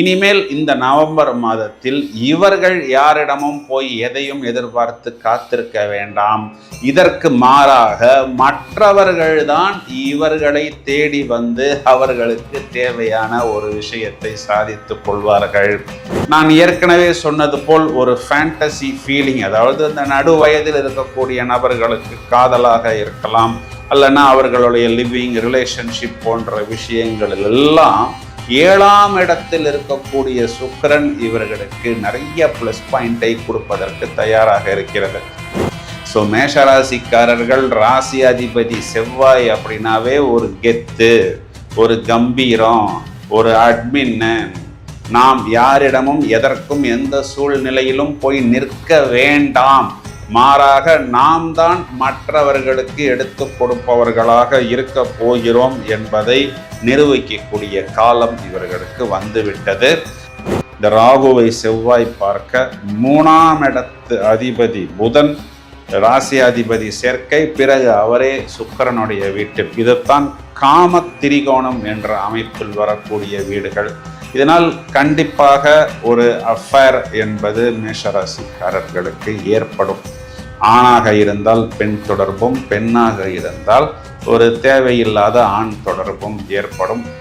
இனிமேல் இந்த நவம்பர் மாதத்தில் இவர்கள் யாரிடமும் போய் எதையும் எதிர்பார்த்து காத்திருக்க வேண்டாம். இதற்கு மாறாக மற்றவர்கள்தான் இவர்களை தேடி வந்து அவர்களுக்கு தேவையான ஒரு விஷயத்தை சாதித்துக் கொள்வார்கள். நான் ஏற்கனவே சொன்னது போல் ஒரு ஃபேண்டசி ஃபீலிங் அதாவது இந்த நடு வயதில் இருக்கக்கூடிய நபர்களுக்கு காதலாக இருக்கலாம் அல்லனா அவர்களுடைய லிவிங் ரிலேஷன்ஷிப் போன்ற விஷயங்கள் எல்லாம் ஏழாம் இடத்தில் இருக்கக்கூடிய சுக்கரன் இவர்களுக்கு நிறைய ப்ளஸ் பாயிண்டை கொடுப்பதற்கு தயாராக இருக்கிறது. ஸோ மேஷராசிக்காரர்கள் ராசி அதிபதி செவ்வாய் அப்படின்னாவே ஒரு கெத்து ஒரு கம்பீரம் ஒரு அட்மின்னு நாம் யாரிடமும் எதற்கும் எந்த சூழ்நிலையிலும் போய் நிற்க வேண்டாம். மாறாக நாம் தான் மற்றவர்களுக்கு எடுத்து கொடுப்பவர்களாக இருக்க போகிறோம் என்பதை நிரூபிக்கக்கூடிய காலம் இவர்களுக்கு வந்துவிட்டது. இந்த ராகுவை செவ்வாய் பார்க்க மூணாம் இடத்து அதிபதி புதன் ராசி அதிபதி சேர்க்கை பிறகு அவரே சுக்கிரனுடைய வீட்டில் இதுதான் காம திரிகோணம் என்ற அமைப்பில் வரக்கூடிய வீடுகள். இதனால் கண்டிப்பாக ஒரு அஃபேர் என்பது மேஷராசிக்காரர்களுக்கு ஏற்படும். ஆணாக இருந்தால் பெண் தொடர்பும் பெண்ணாக இருந்தால் ஒரு தேவையில்லாத ஆண் தொடர்பும் ஏற்படும்.